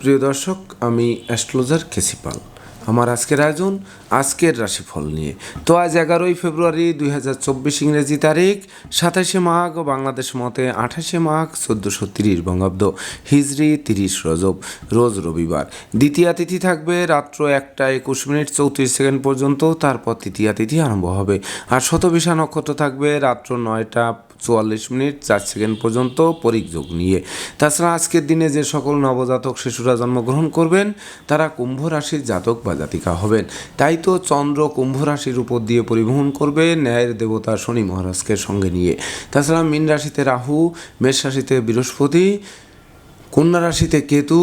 প্রিয় দর্শক, আমি অ্যাস্ট্রোলজার কেসিপাল আমার আজকের আয়োজন, আজকের রাশিফল নিয়ে। তো আজ এগারোই ফেব্রুয়ারি দুই হাজার চব্বিশ ইংরেজি তারিখ, সাতাশে মাঘ বাংলাদেশ মতে আঠাশে মাঘ চোদ্দোশো তিরিশ বঙ্গাব্দ, হিজড়ি তিরিশ রজব, রোজ রবিবার। দ্বিতীয় তিথি থাকবে রাত্র একটা একুশ মিনিট চৌত্রিশ সেকেন্ড পর্যন্ত, তারপর তৃতীয় তিথি আরম্ভ হবে। আর শতবিশা নক্ষত্র থাকবে রাত্র নয়টা চুয়াল্লিশ মিনিট, চার সেকেন্ড পর্যন্ত পরিযোগ নিয়ে। তাছাড়া আজকের দিনে যে সকল নবজাতক শিশুরা জন্মগ্রহণ করবেন, তারা কুম্ভ রাশির জাতক বা জাতিকা হবেন। তাই তো চন্দ্র কুম্ভ রাশির উপর দিয়ে পরিবহন করবে ন্যায়ের দেবতা শনি মহারাজকে সঙ্গে নিয়ে। তাছাড়া মীন রাশিতে রাহু, মেষ রাশিতে বৃহস্পতি, কন্যা রাশিতে কেতু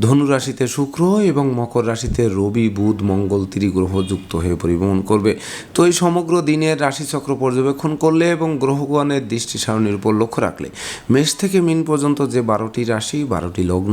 ধনু রাশিতে শুক্র এবং মকর রাশিতে রবি, বুধ, মঙ্গল, ত্রিগ্রহ যুক্ত হয়ে পরিবহন করবে। তো এই সমগ্র দিনের রাশিচক্র পর্যবেক্ষণ করলে এবং গ্রহগণের দৃষ্টি সারণীর উপর লক্ষ্য রাখলে মেষ থেকে মিন পর্যন্ত যে বারোটি রাশি, বারোটি লগ্ন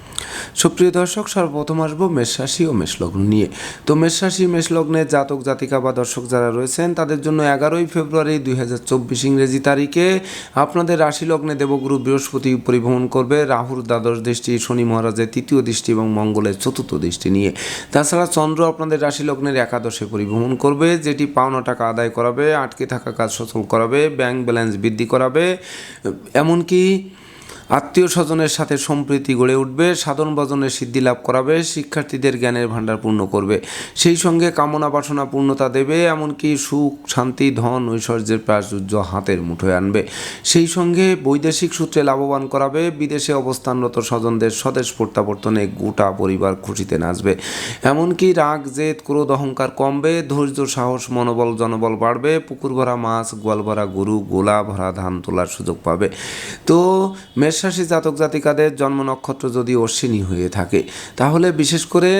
সুপ্রিয় দর্শক, সর্বপ্রথম আসব মেষ রাশি ও মেষলগ্ন নিয়ে। তো মেষ রাশি মেষলগ্নের জাতক, জাতিকা বা দর্শক যারা রয়েছেন, তাদের জন্য এগারোই ফেব্রুয়ারি দুই হাজার চব্বিশ ইংরেজি তারিখে আপনাদের রাশি লগ্নে দেবগুরু বৃহস্পতি পরিভ্রমণ করবে। রাহুর দ্বাদশ দৃষ্টি, শনি মহারাজের তৃতীয় দৃষ্টি এবং মঙ্গলের চতুর্থ দৃষ্টি নিয়ে। তাছাড়া চন্দ্র আপনাদের রাশি লগ্নের একাদশে পরিভ্রমণ করবে, যেটি পাওনা টাকা আদায় করাবে, আটকে থাকা কাজ সচল করাবে, ব্যাংক ব্যালেন্স বৃদ্ধি করাবে। এমনকি আত্মীয় স্বজনের সাথে সম্প্রীতি গড়ে উঠবে, সাধন ভজনের সিদ্ধি লাভ করাবে, শিক্ষার্থীদের জ্ঞানের ভাণ্ডার পূর্ণ করবে। সেই সঙ্গে কামনা বাসনা পূর্ণতা দেবে, এমনকি সুখ, শান্তি, ধন, ঐশ্বর্যের প্রাচুর্য হাতের মুঠোয় আনবে। সেই সঙ্গে বৈদেশিক সূত্রে লাভবান করাবে, বিদেশে অবস্থানরত স্বজনদের স্বদেশ প্রত্যাবর্তনে গোটা পরিবার খুশিতে নাচবে। এমনকি রাগ, জেদ, ক্রোধ, অহংকার কমবে, ধৈর্য, সাহস, মনোবল, জনবল বাড়বে পুকুর ভরা মাছ গোয়াল ভরা গরু গোলা ভরা ধান তোলার সুযোগ পাবে। তো মেষরাশি জাতক জাতিকাদের জন্ম নক্ষত্র যদি অশ্বিনী হয়ে থাকে তাহলে বিশেষ করে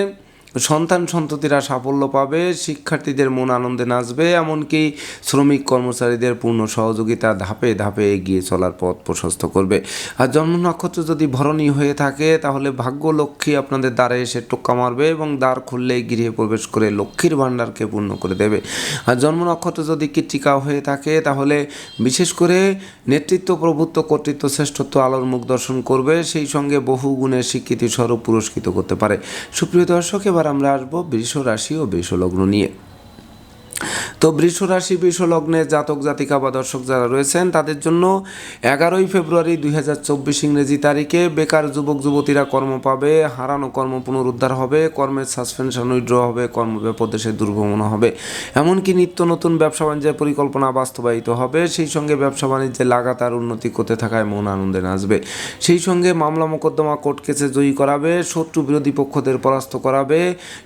সন্তান সন্ততিরা সাফল্য পাবে, শিক্ষার্থীদের মন আনন্দে নাচবে, এমনকি শ্রমিক কর্মচারীদের পূর্ণ সহযোগিতা ধাপে ধাপে এগিয়ে চলার পথ প্রশস্ত করবে। আর জন্ম নক্ষত্র যদি ভরণী হয়ে থাকে, তাহলে ভাগ্য লক্ষ্মী আপনাদের দ্বারে এসে টোক্কা মারবে এবং দ্বার খুললেই গৃহে প্রবেশ করে লক্ষ্মীর ভাণ্ডারকে পূর্ণ করে দেবে। আর জন্ম নক্ষত্র যদি কৃত্তিকা হয়ে থাকে, তাহলে বিশেষ করে নেতৃত্ব, প্রভুত্ব, কর্তৃত্ব, শ্রেষ্ঠত্ব, আলোর মুখ দর্শন করবে, সেই সঙ্গে বহু গুণের স্বীকৃতি স্বরূপ পুরস্কৃত করতে পারে। সুপ্রিয় দর্শক, এবার আমরা আসব বৃষ রাশি ও বৃষ লগ্ন নিয়ে। তো বৃষ রাশি বৃষ লগ্নে জাতক, জাতিকা বা দর্শক যারা রয়েছেন, তাদের জন্য এগারোই ফেব্রুয়ারি দুই হাজার চব্বিশ ইংরেজি তারিখে বেকার যুবক, যুবতীরা কর্ম পাবে, হারানো কর্ম পুনরুদ্ধার হবে, কর্মের সাসপেনশন উইড্র হবে কর্ম দেশে দুর্ভ্রমণ হবে। এমনকি নিত্য নতুন ব্যবসা বাণিজ্যের পরিকল্পনা বাস্তবায়িত হবে, সেই সঙ্গে ব্যবসা বাণিজ্যে লাগাতার উন্নতি করতে থাকায় মন আনন্দে নাচবে। সেই সঙ্গে মামলা মোকদ্দমা কোর্ট কেসে জয়ী করাবে, শত্রু বিরোধী পক্ষদের পরাস্ত করাবে,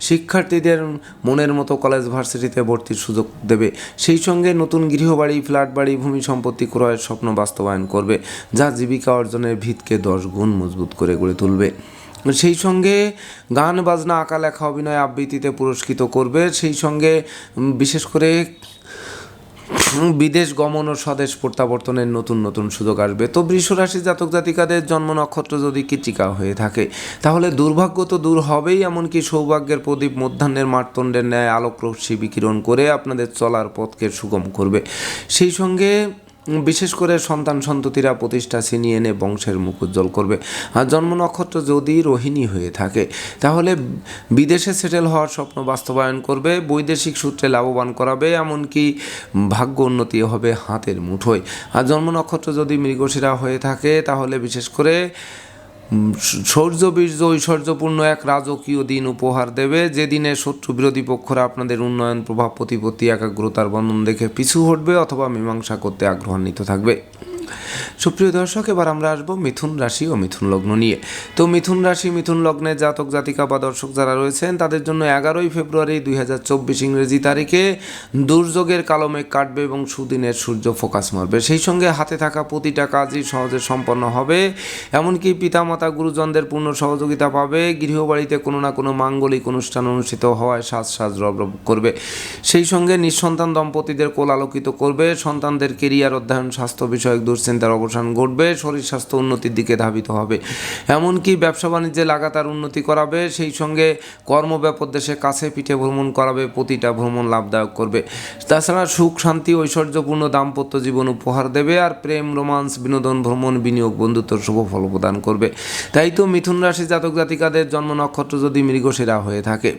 শিক্ষার্থীদের মনের মতো কলেজ ভার্সিটিতে ভর্তির সুযোগ দেবে। সেই সঙ্গে নতুন গৃহবাড়ি ফ্ল্যাট বাড়ি ভূমি সম্পত্তি ক্রয়ের স্বপ্ন বাস্তবায়ন করবে, যা জীবিকা অর্জনের ভিতকে দশ গুণ মজবুত করে গড়ে তুলবে। সেই সঙ্গে গান, বাজনা, আঁকা, লেখা, অভিনয় আবৃত্তিতে পুরস্কৃত করবে। সেই সঙ্গে বিশেষ করে বিদেশ গমন ও স্বদেশ প্রত্যাবর্তনের নতুন নতুন সুযোগ আসবে। তো বৃষ রাশি জাতক জাতিকাদের জন্ম নক্ষত্র যদি কৃতিকা হয়ে থাকে, তাহলে দুর্ভাগ্য তো দূর হবেই, এমনকি সৌভাগ্যের প্রদীপ মধ্যাহ্নের মারতণ্ডের ন্যায় আলোক রশ্মি বিকিরণ করে আপনাদের চলার পথকে সুগম করবে। সেই সঙ্গে বিশেষ করে সন্তান সন্ততিরা প্রতিষ্ঠা ছিনিয়ে এনে বংশের মুখ উজ্জ্বল করবে। আর জন্ম নক্ষত্র যদি রোহিণী হয়ে থাকে, তাহলে বিদেশে সেটেল হওয়ার স্বপ্ন বাস্তবায়ন করবে, বৈদেশিক সূত্রে লাভবান করাবে, এমনকি ভাগ্য উন্নতি হবে হাতের মুঠোয়। আর জন্ম নক্ষত্র যদি মৃগশিরা হয়ে থাকে, তাহলে বিশেষ করে শৌর্য বীর্য ঐশ্বর্যপূর্ণ এক রাজকীয় দিন উপহার দেবে। যে দিনে শত্রু বিরোধী পক্ষরা আপনাদের উন্নয়ন, প্রভাব, প্রতিপত্তি, একাগ্রতার বন্ধন দেখে পিছু হটবে অথবা মীমাংসা করতে আগ্রহান্বিত থাকবে। সুপ্রিয় দর্শক, এবার আমরা আসব মিথুন রাশি ও মিথুন লগ্ন নিয়ে। তো মিথুন রাশি, মিথুন লগ্নে জাতক, জাতিকা বা দর্শক যারা রয়েছেন, তাদের জন্য এগারোই ফেব্রুয়ারি দুই হাজার চব্বিশ ইংরেজি তারিখে দুর্যোগের কালো মেঘ কাটবে এবং সুদিনের সূর্য ফোকাস মারবে। সেই সঙ্গে হাতে থাকা প্রতিটা কাজই সহজে সম্পন্ন হবে। এমনকি পিতামাতা, গুরুজনদের পূর্ণ সহযোগিতা পাবে। গৃহবাড়িতে কোনো না কোনো মাঙ্গলিক অনুষ্ঠান অনুষ্ঠিত হওয়ায় সাজ সাজ রব রব করবে। সেই সঙ্গে নিঃসন্তান দম্পতিদের কোল আলোকিত করবে। সন্তানদের কেরিয়ার, অধ্যয়ন, স্বাস্থ্য বিষয়ক দুশ্চিন্তার অবসান ঘটবে, শরীর স্বাস্থ্য উন্নতির দিকে ধাবিত হবে। এমনকি ব্যবসা বাণিজ্যে লাগাতার উন্নতি করাবে, সেই সঙ্গে কর্মব্যাপক দেশে কাছে পিঠে ভ্রমণ করাবে, প্রতিটা ভ্রমণ লাভদায়ক করবে। তাছাড়া সুখ, শান্তি, ঐশ্বর্যপূর্ণ দাম্পত্য জীবন উপহার দেবে আর প্রেম, রোমান্স, বিনোদন, ভ্রমণ, বিনিয়োগ বন্ধুত্ব শুভ ফল প্রদান করবে। তাই তো মিথুন রাশি জাতক জাতিকাদের জন্ম নক্ষত্র যদি মৃগশিরা হয়ে থাকে।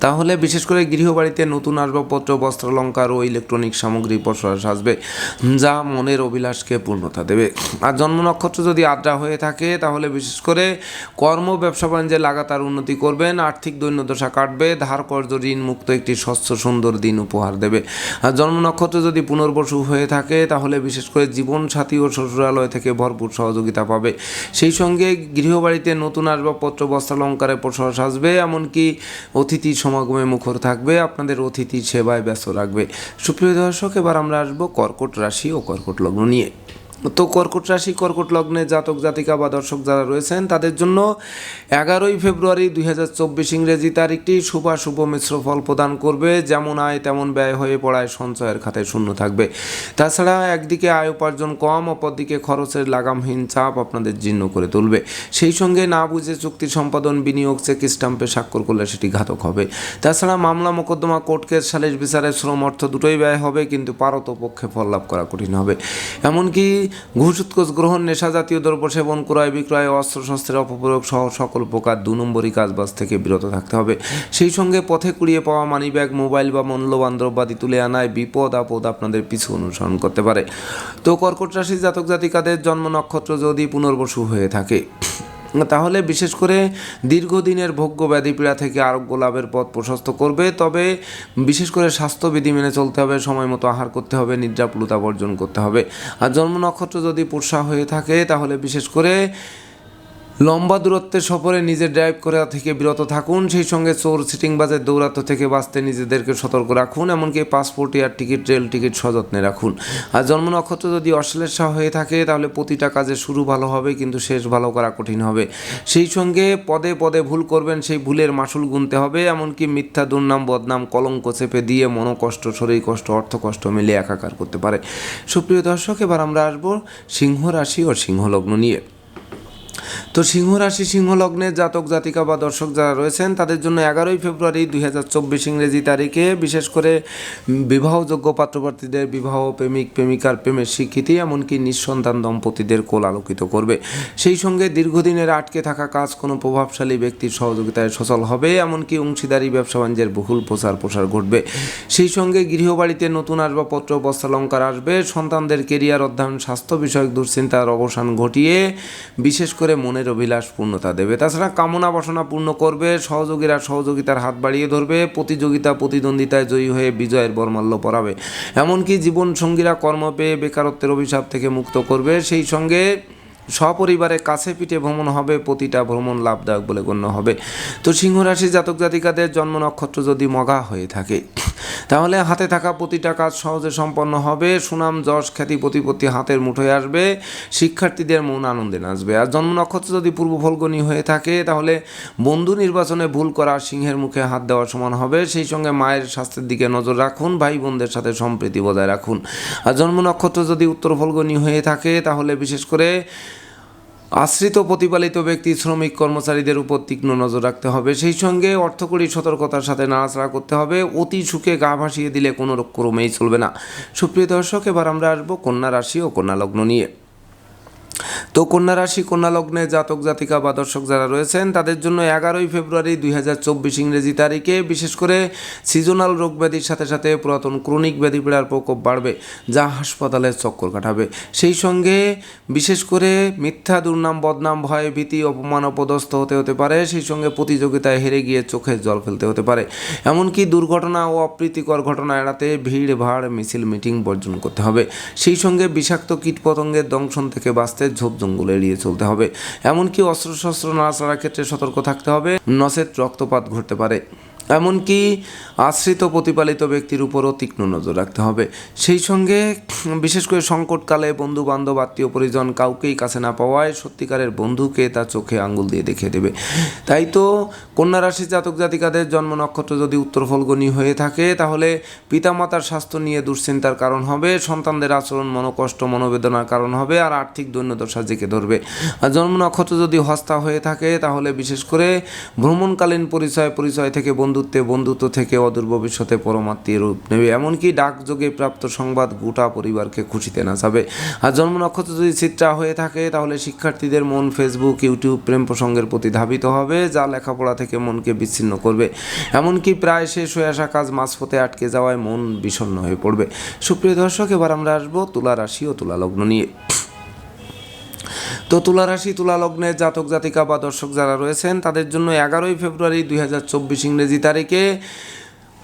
তাহলে বিশেষ করে গৃহবাড়িতে নতুন আসবাবপত্র, বস্ত্রালঙ্কার ও ইলেকট্রনিক সামগ্রী প্রসার সাজবে যা মনের অভিলাষকে পূর্ণতা দেবে। আর জন্ম নক্ষত্র যদি আদ্রা হয়ে থাকে, তাহলে বিশেষ করে কর্ম, ব্যবসা বাণিজ্যে লাগাতার উন্নতি করবেন, আর্থিক দৈন্যদশা কাটবে, ধার কর্য ঋণ মুক্ত একটি স্বচ্ছ, সুন্দর দিন উপহার দেবে। আর জন্ম নক্ষত্র যদি পুনর্বসু হয়ে থাকে, তাহলে বিশেষ করে জীবন সাথী ও শ্বশুরালয় থেকে ভরপুর সহযোগিতা পাবে। সেই সঙ্গে গৃহবাড়িতে নতুন আসবাবপত্র, বস্ত্রালঙ্কারে প্রসার সাজবে এমনকি অতিথি সমাগমে মুখর থাকবে, আপনাদের অতিথি সেবায় ব্যস্ত রাখবে সুপ্রিয় দর্শক, এবার আমরা আসব কর্কট রাশি ও কর্কট লগ্ন নিয়ে। তো কর্কট রাশি, কর্কট লগ্নে জাতক, জাতিকা বা দর্শক যারা রয়েছেন, তাদের জন্য এগারোই ফেব্রুয়ারি দুই হাজার চব্বিশ ইংরেজি তারিখটি শুভাশুভ মিশ্র ফল প্রদান করবে। যেমন আয়, তেমন ব্যয় হয়ে পড়ায় সঞ্চয়ের খাতে শূন্য থাকবে। তাছাড়া একদিকে আয় উপার্জন কম, অপরদিকে খরচের লাগামহীন চাপ আপনাদের জীর্ণ করে তুলবে। সেই সঙ্গে না বুঝে চুক্তি সম্পাদন, বিনিয়োগ, চেক স্টাম্পে স্বাক্ষর করলে সেটি ঘাতক হবে। তাছাড়া মামলা, মোকদ্দমা, কোর্ট কেস সালিশ বিচারে শ্রম অর্থ দুটোই ব্যয় হবে, কিন্তু পারত পক্ষে ফল লাভ করা কঠিন হবে। এমনকি ঘুষ উৎকোচ গ্রহণ, নেশা জাতীয় দ্রব্য সেবন, ক্রয় বিক্রয়, অস্ত্র শস্ত্রের অপপ্রয়োগ সহ সকল প্রকার দু নম্বরই কাজবাজ থেকে বিরত থাকতে হবে। সেই সঙ্গে পথে কুড়িয়ে পাওয়া মানি ব্যাগ মোবাইল বা মূল্যবান দ্রব্যাদি তুলে আনায় বিপদ আপদ আপনাদের পিছু অনুসরণ করতে পারে। তো কর্কট রাশি জাতক জাতিকাদের জন্ম নক্ষত্র যদি পুনর্বসু হয়ে থাকে তাহলে বিশেষ করে দীর্ঘদিনের ভোগ্য ব্যাধি পীড়া থেকে আরোগ্য লাভের পথ প্রশস্ত করবে, তবে বিশেষ করে স্বাস্থ্যবিধি মেনে চলতে হবে, সময় মতো আহার করতে হবে নিদ্রাপুলতা বর্জন করতে হবে। আর জন্ম নক্ষত্র যদি পোষা হয়ে থাকে, তাহলে বিশেষ করে লম্বা দূরত্বের সফরে নিজে ড্রাইভ করা থেকে বিরত থাকুন, সেই সঙ্গে চোর সিটিং সিটিংবাজের দৌরাত্ম থেকে বাঁচতে নিজেদেরকে সতর্ক রাখুন, এমনকি passport air ticket rail ticket সযত্নে রাখুন। আর জন্ম নক্ষত্র যদি অশ্লেষা হয়ে থাকে, তাহলে প্রতিটা কাজে শুরু ভালো হবে, কিন্তু শেষ ভালো করা কঠিন হবে। সেই সঙ্গে পদে পদে ভুল করবেন, সেই ভুলের মাসুল গুনতে হবে, এমনকি মিথ্যা, দুর্নাম, বদনাম, কলঙ্ক চেপে দিয়ে মনোকষ্ট, শরীর কষ্ট, অর্থ কষ্ট মিলে একাকার করতে পারে। সুপ্রিয় দর্শক, এবার আমরা আসব সিংহ রাশি ও সিংহ লগ্ন নিয়ে। তো সিংহ রাশি, সিংহ লগ্নের জাতক, জাতিকা বা দর্শক যারা রয়েছেন, তাদের জন্য এগারোই ফেব্রুয়ারি দুই হাজার চব্বিশ ইংরেজি তারিখে বিশেষ করে বিবাহযোগ্য পাত্রপ্রার্থীদের বিবাহ প্রেমিক, প্রেমিকার প্রেমের স্বীকৃতি, এমনকি নিঃসন্তান দম্পতিদের কোল আলোকিত করবে। সেই সঙ্গে দীর্ঘদিনের আটকে থাকা কাজ কোনো প্রভাবশালী ব্যক্তির সহযোগিতায় সচল হবে, এমনকি অংশীদারি, ব্যবসা বাণিজ্যের বহুল প্রচার প্রসার ঘটবে। সেই সঙ্গে গৃহবাড়িতে নতুন আসবাবপত্র, বস্ত্রালঙ্কার আসবে, সন্তানদের কেরিয়ার অধ্যয়ন, স্বাস্থ্য বিষয়ক দুশ্চিন্তার অবসান ঘটিয়ে, বিশেষ করে মনের অভিলাষ পূর্ণতা দেবে। তাছাড়া কামনা বাসনা পূর্ণ করবে, সহযোগীরা সহযোগিতার হাত বাড়িয়ে ধরবে, প্রতিযোগিতা প্রতিদ্বন্দ্বিতায় জয়ী হয়ে বিজয়ের বর্মাল্য পড়াবে এমনকি জীবনসঙ্গীরা কর্ম পেয়ে বেকারত্বের অভিশাপ থেকে মুক্ত করবে, সেই সঙ্গে সপরিবারে কাছে পিঠে ভ্রমণ হবে, প্রতিটা ভ্রমণ লাভদায়ক বলে গণ্য হবে। তো সিংহ রাশি জাতক জাতিকাদের জন্ম নক্ষত্র যদি মগা হয়ে থাকে, তাহলে হাতে থাকা প্রতিটা কাজ সহজে সম্পন্ন হবে। সুনাম, যশ, খ্যাতি, প্রতিপত্তি হাতের মুঠোয় আসবে। শিক্ষার্থীদের মন আনন্দে নাচবে। আর জন্ম নক্ষত্র যদি পূর্ব ফলগণী হয়ে থাকে, তাহলে বন্ধু নির্বাচনে ভুল করা সিংহের মুখে হাত দেওয়ার সমান হবে। সেই সঙ্গে মায়ের স্বাস্থ্যের দিকে নজর রাখুন ভাই বোনদের সাথে সম্প্রীতি বজায় রাখুন। আর জন্ম নক্ষত্র যদি উত্তর ফলগণী হয়ে থাকে, তাহলে বিশেষ করে আশ্রিত প্রতিপালিত ব্যক্তি, শ্রমিক, কর্মচারীদের উপর তীক্ষ্ণ নজর রাখতে হবে। সেই সঙ্গে অর্থকরী সতর্কতার সাথে নাড়াচাড়া করতে হবে। অতি সুখে গা ভাসিয়ে দিলে কোনো ক্রমেই চলবে না। সুপ্রিয় দর্শক, এবার আমরা আসব কন্যা রাশি ও কন্যা লগ্ন নিয়ে। তো কন্যা রাশি, কন্যা লগ্নে জাতক, জাতিকা বা দর্শক যারা রয়েছেন, তাদের জন্য এগারোই ফেব্রুয়ারি দুই হাজার চব্বিশ ইংরেজি তারিখে বিশেষ করে সিজনাল রোগ ব্যাধির সাথে সাথে পুরাতন ক্রনিক ব্যাধি পীড়ার প্রকোপ বাড়বে, যা হাসপাতালের চক্কর কাটাবে। সেই সঙ্গে বিশেষ করে মিথ্যা, দুর্নাম, বদনাম, ভয়, ভীতি, অপমান, অপদস্থ হতে হতে পারে, সেই সঙ্গে প্রতিযোগিতায় হেরে গিয়ে চোখে জল ফেলতে হতে পারে। এমনকি দুর্ঘটনা ও অপ্রীতিকর ঘটনা এড়াতে ভিড়, ভাড়, মিছিল মিটিং বর্জন করতে হবে। সেই সঙ্গে বিষাক্ত কীটপতঙ্গের দংশন থেকে বাঁচতে ঝোপ জঙ্গল এড়িয়ে চলতে হবে। এমনকি অস্ত্রশস্ত্র ছাড়ার ক্ষেত্রে সতর্ক থাকতে হবে। নসের রক্তপাত ঘটতে পারে। এমনকি আশ্রিত প্রতিপালিত ব্যক্তির উপরও তীক্ষ্ণ নজর রাখতে হবে। সেই সঙ্গে, বিশেষ করে সংকটকালে বন্ধু বান্ধব আত্মীয় পরিজন কাউকেই কাছে না পাওয়ায় সত্যিকারের বন্ধুকে তার চোখে আঙ্গুল দিয়ে দেখিয়ে দেবে। তাই তো কন্যা রাশি জাতক জাতিকাদের জন্ম নক্ষত্র যদি উত্তর ফলগনি হয়ে থাকে, তাহলে পিতামাতার স্বাস্থ্য নিয়ে দুশ্চিন্তার কারণ হবে, সন্তানদের আচরণ মনোকষ্ট, মনোবেদনার কারণ হবে, আর আর্থিক দৈন্যদশা জেঁকে ধরবে। আর জন্ম নক্ষত্র যদি হস্তা হয়ে থাকে, তাহলে বিশেষ করে ভ্রমণকালীন পরিচয় পরিচয় থেকে বন্ধুত্বে বন্ধুত্ব থেকে অদূর ভবিষ্যতে পরমাত্মীয় রূপ নেবে। এমনকি ডাকযোগে প্রাপ্ত সংবাদ গোটা পরিবারকে খুশিতে নাচাবে। আর জন্ম নক্ষত্র যদি চিত্রা হয়ে থাকে, তাহলে শিক্ষার্থীদের মন ফেসবুক ইউটিউব প্রেম প্রসঙ্গের প্রতি ধাবিত হবে, যা লেখাপড়া থেকে মনকে বিচ্ছিন্ন করবে। এমনকি প্রায় শেষ হয়ে আসা কাজ মাঝপথে আটকে যাওয়ায় মন বিষণ্ণ হয়ে পড়বে। সুপ্রিয় দর্শক, এবার আমরা আসব তুলা রাশি ও তুলা লগ্ন নিয়ে। তো তুলা রাশি, তুলা লগ্নের জাতক জাতিকা বা দর্শক যারা রয়েছেন, তাদের জন্য এগারোই ফেব্রুয়ারি দুই হাজার চব্বিশ ইংরেজি তারিখে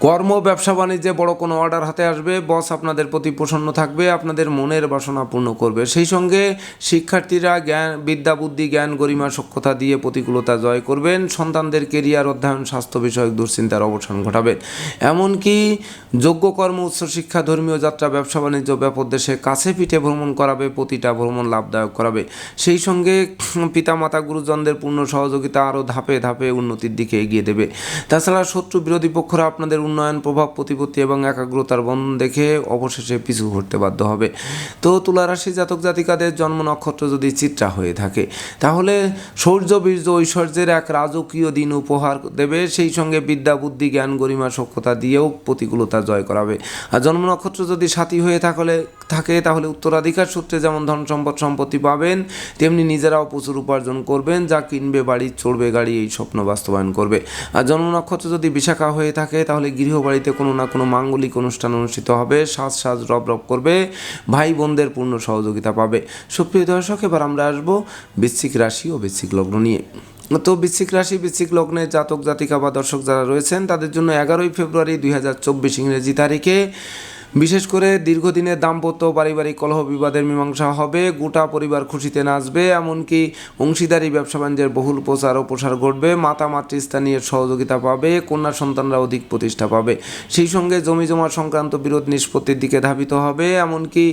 কর্ম, ব্যবসা, বাণিজ্যে বড় কোনো অর্ডার হাতে আসবে। বস আপনাদের প্রতি প্রসন্ন থাকবে, আপনাদের মনের বাসনা পূর্ণ করবে। সেই সঙ্গে শিক্ষার্থীরা জ্ঞান, বিদ্যা, বুদ্ধি, জ্ঞান, গরিমা, সক্ষতা দিয়ে প্রতিকূলতা জয় করবেন। সন্তানদের কেরিয়ার অধ্যয়ন, স্বাস্থ্য বিষয়ক দুশ্চিন্তার অবসান ঘটাবেন। এমনকি যোগ্য কর্ম উচ্চশিক্ষা ধর্মীয় যাত্রা, ব্যবসা, বাণিজ্য, ব্যাপক দেশে কাছে পিঠে ভ্রমণ করাবে, প্রতিটা ভ্রমণ লাভদায়ক করাবে। সেই সঙ্গে পিতামাতা, গুরুজনদের পূর্ণ সহযোগিতা আরও ধাপে ধাপে উন্নতির দিকে এগিয়ে দেবে। তাছাড়া শত্রু বিরোধী পক্ষরা আপনাদের উন্নয়ন, প্রভাব, প্রতিপত্তি এবং একাগ্রতার বন্ধন দেখে অবশেষে পিছু হটতে বাধ্য হবে। তো তুলারাশি জাতক জাতিকাদের জন্ম নক্ষত্র যদি চিত্রা হয়ে থাকে, তাহলে শৌর্য বীর্য, ঐশ্বর্যের এক রাজকীয় দিন উপহার দেবে। সেই সঙ্গে বিদ্যা, বুদ্ধি, জ্ঞান, গরিমা সক্ষতা দিয়েও প্রতিকূলতা জয় করাবে। আর জন্ম নক্ষত্র যদি সাথী হয়ে থাকলে, থাকে, তাহলে উত্তরাধিকার সূত্রে যেমন ধন সম্পদ, সম্পত্তি পাবেন, তেমনি নিজেরাও প্রচুর উপার্জন করবেন, যা কিনবে, বাড়ি, চড়বে, গাড়ি, এই স্বপ্ন বাস্তবায়ন করবে। আর জন্ম নক্ষত্র যদি বিশাখা হয়ে থাকে, তাহলে গৃহবাড়িতে কোনো না কোনো মাঙ্গলিক অনুষ্ঠান অনুষ্ঠিত হবে, সাজ সাজ রব রব করবে ভাই বোনদের পূর্ণ সহযোগিতা পাবে। সুপ্রিয় দর্শক, এবার আমরা আসব বৃশ্চিক রাশি ও বৃশ্চিক লগ্ন নিয়ে। তো বৃশ্চিক রাশি, বৃশ্চিক লগ্নে জাতক জাতিকা বা দর্শক যারা রয়েছেন, তাদের জন্য এগারোই ফেব্রুয়ারি দুই ইংরেজি তারিখে বিশেষ করে দীর্ঘদিনের দাম্পত্য পারিবারিক কলহ বিবাদের মীমাংসা হবে, গোটা পরিবার খুশিতে নাচবে, এমনকি অংশীদারি, ব্যবসা বাণিজ্যের বহুল প্রচার ও প্রসার ঘটবে মাতা মাতৃস্থানীয় সহযোগিতা পাবে, কন্যা সন্তানরা অধিক প্রতিষ্ঠা পাবে। সেই সঙ্গে জমি জমা সংক্রান্ত বিরোধ নিষ্পত্তির দিকে ধাবিত হবে, এমনকি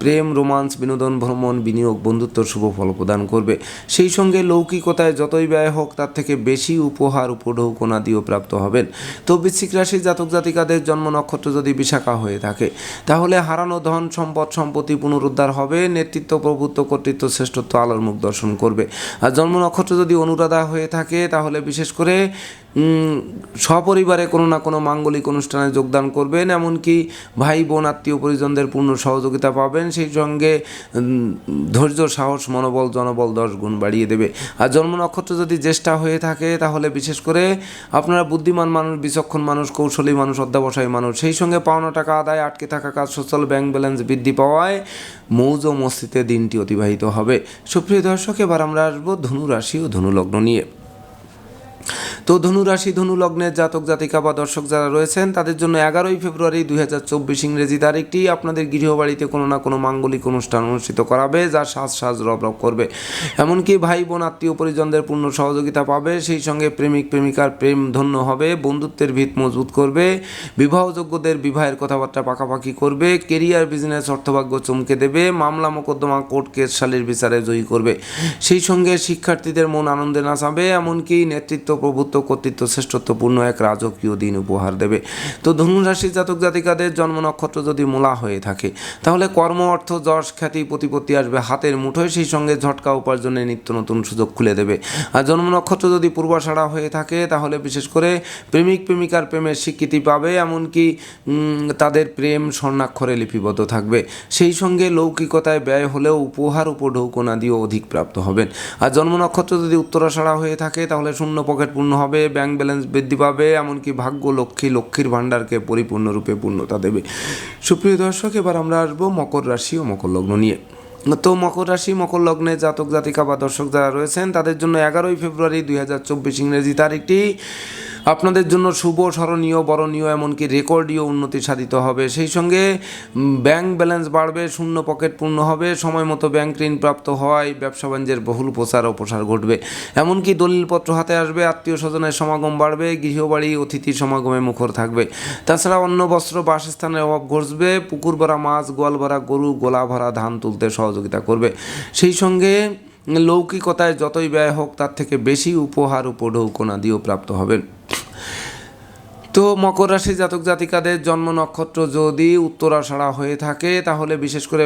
প্রেম, রোমান্স, বিনোদন, ভ্রমণ, বিনিয়োগ, বন্ধুত্ব, শুভ ফল প্রদান করবে। সেই সঙ্গে লৌকিকতায় যতই ব্যয় হোক, তার থেকে বেশি উপহার উপঢৌকনা দিয়েও প্রাপ্ত হবেন। তো বৃশ্চিক রাশির জাতক জাতিকাদের জন্ম নক্ষত্র যদি বিশাখা হয়ে থাকে। তাহলে হারানো ধন সম্পদ সম্পত্তি পুনরুদ্ধার হবে, নেতৃত্ব, প্রভুত্ব, কর্তৃত্ব, শ্রেষ্ঠত্ব, আলোর মুখ দর্শন করবে। আর জন্ম নক্ষত্র যদি অনুরাধা হয়ে থাকে, তাহলে বিশেষ করে সপরিবারে কোনো না কোনো মাঙ্গলিক অনুষ্ঠানে যোগদান করবেন, এমনকি ভাই, বোন, আত্মীয় পরিজনদের পূর্ণ সহযোগিতা পাবেন, সেই সঙ্গে ধৈর্য, সাহস, মনোবল, জনবল দশ গুণ বাড়িয়ে দেবে। আর জন্ম নক্ষত্র যদি জ্যেষ্ঠা হয়ে থাকে, তাহলে বিশেষ করে আপনারা বুদ্ধিমান মানুষ, বিচক্ষণ মানুষ, কৌশলী মানুষ, অধ্যাবসায়ী মানুষ, সেই সঙ্গে পাওনা টাকা আদায়, আটকে থাকা কাজ, সচল ব্যাংক ব্যালেন্স বৃদ্ধি পাওয়ায় মৌজ মস্তিতে দিনটি অতিবাহিত হবে। সুপ্রিয় দর্শক, এবার আমরা আসব ধনু রাশি ও ধনু লগ্ন নিয়ে। তো ধনুরাশি ধনু লগ্নের জাতক, জাতিকা বা দর্শক যারা রয়েছেন, তাদের জন্য এগারোই ফেব্রুয়ারি দুই হাজার চব্বিশ ইংরেজি তারিখটি আপনাদের গৃহবাড়িতে কোনো না কোনো মাঙ্গলিক অনুষ্ঠান অনুষ্ঠিত করাবে, যা সাজ সাজ রব রব করবে। এমনকি ভাই বোন, আত্মীয় পরিজনদের পূর্ণ সহযোগিতা পাবে, সেই সঙ্গে প্রেমিক, প্রেমিকার প্রেম ধন্য হবে, বন্ধুত্বের ভিত মজবুত করবে, বিবাহযোগ্যদের বিবাহের কথাবার্তা পাকাপাকি করবে, কেরিয়ার, বিজনেস, অর্থভাগ্য চমকে দেবে, মামলা মোকদ্দমা, কোর্ট কেস, শালীর বিচারে জয়ী করবে। সেই সঙ্গে শিক্ষার্থীদের মন আনন্দে নাচাবে, এমনকি নেতৃত্ব প্রভুত্ব প্রভুত্ব কর্তৃত্ব শ্রেষ্ঠত্বপূর্ণ এক রাজকীয় দিন উপহার দেবে। তো ধনুরাশি জাতক জাতিকাদের জন্ম নক্ষত্র যদি মূলা হয়ে থাকে, তাহলে কর্ম, অর্থ, যশ, খ্যাতি, প্রতিপত্তি আসবে হাতের মুঠোয়, সেই সঙ্গে ঝটকা উপার্জনের নিত্য নতুন সুযোগ খুলে দেবে। আর জন্ম নক্ষত্র যদি পূর্বাষাঢ়া হয়ে থাকে, তাহলে বিশেষ করে প্রেমিক, প্রেমিকার প্রেমের স্বীকৃতি পাবে, এমনকি তাদের প্রেম স্বর্ণাক্ষরে লিপিবদ্ধ থাকবে। সেই সঙ্গে লৌকিকতায় ব্যয় হলেও উপহার উপঢৌকনা দিয়েও অধিক প্রাপ্ত হবেন। আর জন্ম নক্ষত্র যদি উত্তরাষাঢ়া হয়ে থাকে, তাহলে শূন্য পকেট পূর্ণ হবে ব্যাংক ব্যালেন্স বৃদ্ধি পাবে, এমনকি ভাগ্য লক্ষ্মী, লক্ষ্মীর ভাণ্ডারকে পরিপূর্ণরূপে পূর্ণতা দেবে। সুপ্রিয় দর্শক, এবার আমরা আসব মকর রাশি ও মকর লগ্ন নিয়ে। তো মকর রাশি, মকর লগ্নে জাতক জাতিকা বা দর্শক যারা রয়েছেন, তাদের জন্য এগারোই ফেব্রুয়ারি দুই হাজার চব্বিশ ইংরেজি তারিখটি। আপনাদের জন্য শুভ, স্মরণীয়, বরণীয়, এমনকি রেকর্ডীয় উন্নতি সাধিত হবে। সেই সঙ্গে ব্যাংক ব্যালেন্স বাড়বে, শূন্য পকেট পূর্ণ হবে। সময় মতো ব্যাংক ঋণ প্রাপ্ত হওয়ায় ব্যবসা বাণিজ্যের বহুল প্রচার ও প্রসার ঘটবে। এমনকি দলিলপত্র হাতে আসবে, আত্মীয় স্বজনের সমাগম বাড়বে, গৃহবাড়ি, অতিথি সমাগমে মুখর থাকবে। তাছাড়া অন্য বস্ত্র, বাসস্থানের অভাব ঘটবে। পুকুর ভরা মাছ, গোয়াল ভরা গরু, গোলা ভরা ধান তুলতে সহযোগিতা করবে। সেই সঙ্গে, লৌকিকতায় যতই ব্যয় হোক, তার থেকে বেশি উপহার উপঢৌকনা দিয়েও প্রাপ্ত হবেন। তো মকর রাশি জাতক জাতিকাদের জন্ম নক্ষত্র যদি উত্তরাষাঢ়া হয়ে থাকে তাহলে বিশেষ করে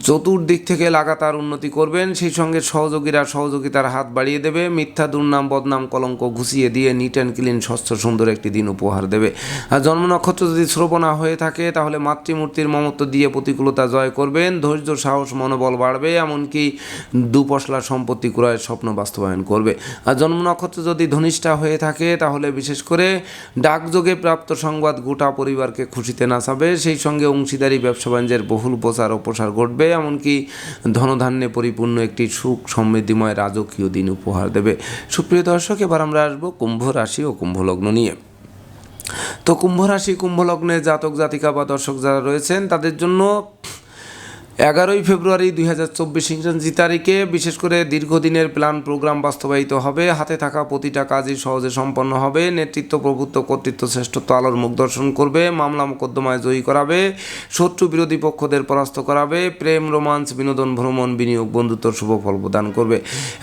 চতুর্দিক থেকে লাগাতার উন্নতি করবেন। সেই সঙ্গে সহযোগীরা সহযোগিতার হাত বাড়িয়ে দেবে। মিথ্যা, দুর্নাম, বদনাম, কলঙ্ক ঘুষিয়ে দিয়ে নিট অ্যান্ড ক্লিন স্বচ্ছ, সুন্দর একটি দিন উপহার দেবে। আর জন্ম নক্ষত্র যদি শ্রবণা হয়ে থাকে, তাহলে মাতৃমূর্তির মমত্ব দিয়ে প্রতিকূলতা জয় করবেন। ধৈর্য, সাহস, মনোবল বাড়বে, এমনকি দুপশলা সম্পত্তি ক্রয়ের স্বপ্ন বাস্তবায়ন করবে। আর জন্ম নক্ষত্র যদি ধনিষ্ঠা হয়ে থাকে, তাহলে বিশেষ করে ডাকযোগে প্রাপ্ত সংবাদ গোটা পরিবারকে খুশিতে নাচাবে। সেই সঙ্গে অংশীদারি, ব্যবসা বাণিজ্যের বহুল প্রচার ও প্রসার ঘটবে। এমনকি ধনধান্যে পরিপূর্ণ একটি সুখ সমৃদ্ধিময় রাজকীয় দিন উপহার দেবে। সুপ্রিয় দর্শক, এবার আমরা আসব কুম্ভ রাশি ও কুম্ভ লগ্ন নিয়ে। তো কুম্ভ রাশি, কুম্ভ লগ্নে জাতক জাতিকা বা দর্শক যারা রয়েছেন, তাদের জন্য এগারোই ফেব্রুয়ারি দুই হাজার চব্বিশ ইংরেজি তারিখে বিশেষ করে দীর্ঘদিনের প্ল্যান প্রোগ্রাম বাস্তবায়িত হবে। হাতে থাকা প্রতিটা কাজই সহজে সম্পন্ন হবে। নেতৃত্ব, প্রভুত্ব, কর্তৃত্ব, শ্রেষ্ঠত্ব, আলোর মুখ দর্শন করবে, মামলা মোকদ্দমায় জয়ী করাবে, শত্রু বিরোধী পক্ষদের পরাস্ত করাবে, প্রেম, রোমাঞ্চ, বিনোদন, ভ্রমণ, বিনিয়োগ বন্ধুত্ব শুভ ফল প্রদান করবে।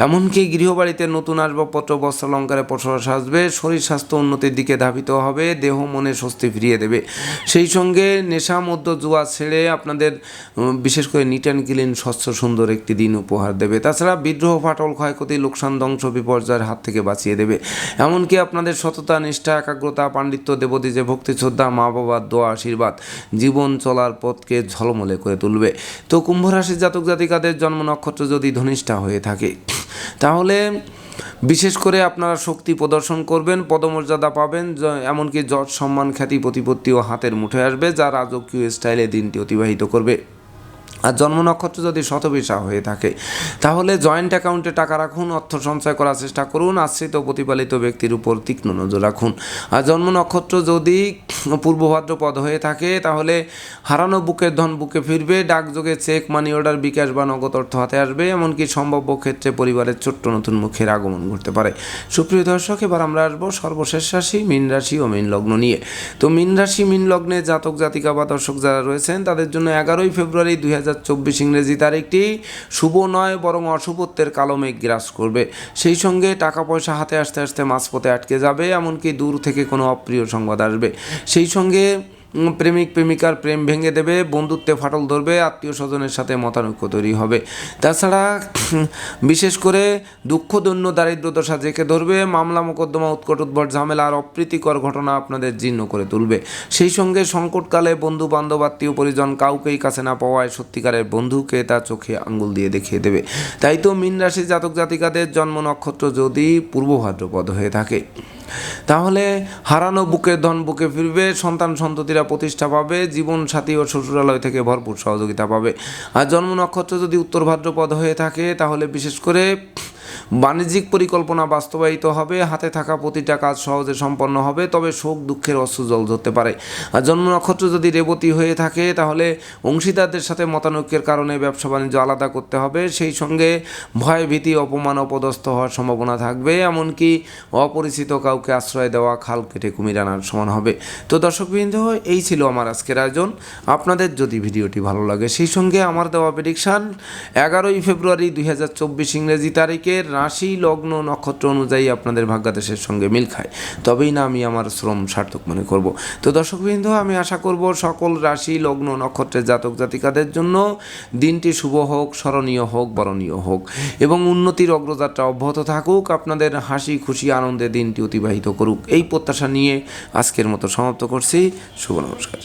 এমনকি গৃহবাড়িতে নতুন আসবাবপত্র বস্ত্রালঙ্কারে প্রসার সাজবে, শরীর স্বাস্থ্য উন্নতির দিকে ধাবিত হবে, দেহ মনে স্বস্তি ফিরিয়ে দেবে। সেই সঙ্গে নেশা মধ্য জুয়া ছেড়ে আপনাদের বিশেষ করে নিট অ্যান্ড ক্লিন স্বচ্ছ সুন্দর একটি দিন উপহার দেবে। তাছাড়া বিদ্রোহ ফাটল ক্ষয়ক্ষতি, লোকসান ধ্বংস, বিপর্যয়ের হাত থেকে বাঁচিয়ে দেবে। এমনকি আপনাদের সততা, নিষ্ঠা, একাগ্রতা, পাণ্ডিত্য, দেবদীজে ভক্তি, শ্রদ্ধা মা বাবার দোয়া, আশীর্বাদ, জীবন চলার পথকে ঝলমলে করে তুলবে। তো কুম্ভ রাশির জাতক জাতিকাদের জন্ম নক্ষত্র যদি ধনিষ্ঠা হয়ে থাকে, তাহলে বিশেষ করে আপনারা শক্তি প্রদর্শন করবেন, পদমর্যাদা পাবেন এমনকি যশ সম্মান, খ্যাতি প্রতিপত্তিও হাতের মুঠে আসবে, যা রাজকীয় স্টাইলে দিনটি অতিবাহিত করবে। আর জন্ম নক্ষত্র যদি শতবিশা হয়ে থাকে, তাহলে জয়েন্ট অ্যাকাউন্টে টাকা রাখুন, অর্থ সঞ্চয় করার চেষ্টা করুন, আশ্রিত প্রতিপালিত ব্যক্তির উপর তীক্ষ্ণ নজর রাখুন। আর জন্ম নক্ষত্র যদি পূর্বভাদ্র পদ হয়ে থাকে, তাহলে হারানো বুকের ধন বুকে ফিরবে, ডাকযোগে চেক মানি অর্ডার বিকাশ বা নগদ অর্থ হাতে আসবে, এমনকি সম্ভাব্য ক্ষেত্রে পরিবারের ছোট্ট নতুন মুখের আগমন ঘটতে পারে। সুপ্রিয় দর্শক, এবার আমরা আসব সর্বশেষ রাশি, মীন রাশি ও মীন লগ্ন নিয়ে। তো মীন রাশি, মীন লগ্নে জাতক জাতিকা বা দর্শক যারা রয়েছেন, তাদের জন্য এগারোই ফেব্রুয়ারি দুই হাজার হাজার চব্বিশ ইংরেজি তারিখটি শুভ নয়, বরং অশুভত্বের কালো মেঘ গ্রাস করবে। সেই সঙ্গে টাকা পয়সা হাতে আসতে আসতে মাঝপথে আটকে যাবে, এমনকি দূর থেকে কোনো অপ্রিয় সংবাদ আসবে। সেই সঙ্গে প্রেমিক, প্রেমিকার প্রেম ভেঙে দেবে, বন্ধুত্বে ফাটল ধরবে, আত্মীয় স্বজনের সাথে মতানৈক্য তৈরি হবে। তাছাড়া বিশেষ করে দুঃখদন্য দারিদ্র দশা জেঁকে ধরবে, মামলা, মোকদ্দমা, উৎকট, উদ্ভট, ঝামেলা আর অপ্রীতিকর ঘটনা আপনাদের জীর্ণ করে তুলবে। সেই সঙ্গে সংকটকালে বন্ধু বান্ধব আত্মীয় পরিজন কাউকেই কাছে না পাওয়ায় সত্যিকারের বন্ধুকে তার চোখে আঙ্গুল দিয়ে দেখিয়ে দেবে। তাই তো মীন রাশি জাতক জাতিকাদের জন্ম নক্ষত্র যদি পূর্ব ভাদ্রপদ হয়ে থাকে। তাহলে হারানো বুকে ধন বুকে ফিরবে, সন্তান সন্ততিরা প্রতিষ্ঠা পাবে, জীবন সাথী ও শ্বশুরালয় থেকে ভরপুর সহযোগিতা পাবে। আর জন্ম নক্ষত্র যদি উত্তর ভাদ্রপদ হয়ে থাকে, তাহলে বিশেষ করে বাণিজ্যিক পরিকল্পনা বাস্তবায়িত হবে, হাতে থাকা প্রতিটা কাজ সহজে সম্পন্ন হবে, তবে শোক, দুঃখের অশ্রু জল ধরতে পারে। আর জন্ম নক্ষত্র যদি রেবতী হয়ে থাকে, তাহলে অংশীদারদের সাথে মতানৈক্যের কারণে ব্যবসা বাণিজ্য আলাদা করতে হবে। সেই সঙ্গে ভয়, ভীতি, অপমান, অপদস্থ হওয়ার সম্ভাবনা থাকবে। এমনকি অপরিচিত কাউকে আশ্রয় দেওয়া, খাল কেটে কুমির আনার সমান হবে। তো দর্শকবৃন্দ, এই ছিল আমার আজকের আয়োজন। আপনাদের যদি ভিডিওটি ভালো লাগে, সেই সঙ্গে আমার দেওয়া প্রেডিকশান এগারোই ফেব্রুয়ারি দুই হাজার চব্বিশ ইংরেজি তারিখে আপনাদের রাশি, লগ্ন, নক্ষত্র অনুযায়ী আপনাদের ভাগ্যাদেশের সঙ্গে মিল খায়। তবেই না আমি আমার শ্রম সার্থক মনে করব। তো দর্শকবৃন্দ, আমি আশা করব সকল রাশি, লগ্ন, নক্ষত্রের জাতক জাতিকাদের জন্য দিনটি শুভ হোক, স্মরণীয় হোক, বরণীয় হোক এবং উন্নতির অগ্রযাত্রা অব্যাহত থাকুক। আপনাদের হাসি, খুশি, আনন্দে দিনটি অতিবাহিত করুক। এই প্রত্যাশা নিয়ে আজকের মতো সমাপ্ত করছি। শুভ নমস্কার।